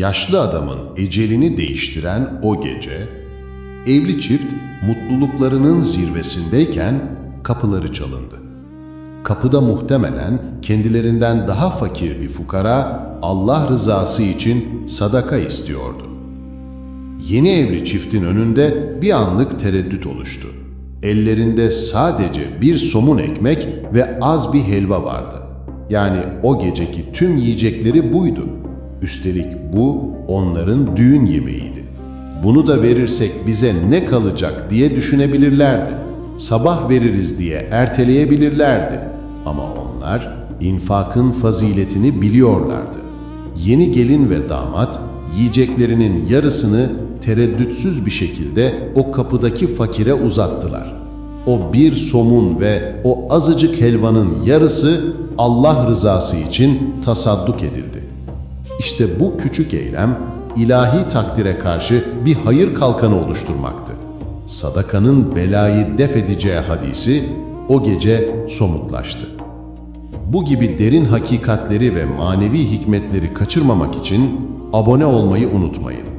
Yaşlı adamın ecelini değiştiren o gece, evli çift mutluluklarının zirvesindeyken kapıları çalındı. Kapıda muhtemelen kendilerinden daha fakir bir fukara Allah rızası için sadaka istiyordu. Yeni evli çiftin önünde bir anlık tereddüt oluştu. Ellerinde sadece bir somun ekmek ve az bir helva vardı. Yani o geceki tüm yiyecekleri buydu. Üstelik bu onların düğün yemeğiydi. Bunu da verirsek bize ne kalacak diye düşünebilirlerdi. Sabah veririz diye erteleyebilirlerdi. Ama onlar infakın faziletini biliyorlardı. Yeni gelin ve damat yiyeceklerinin yarısını tereddütsüz bir şekilde o kapıdaki fakire uzattılar. O bir somun ve o azıcık helvanın yarısı Allah rızası için tasadduk edildi. İşte bu küçük eylem ilahi takdire karşı bir hayır kalkanı oluşturmaktı. Sadakanın belayı def edeceği hadisi o gece somutlaştı. Bu gibi derin hakikatleri ve manevi hikmetleri kaçırmamak için abone olmayı unutmayın.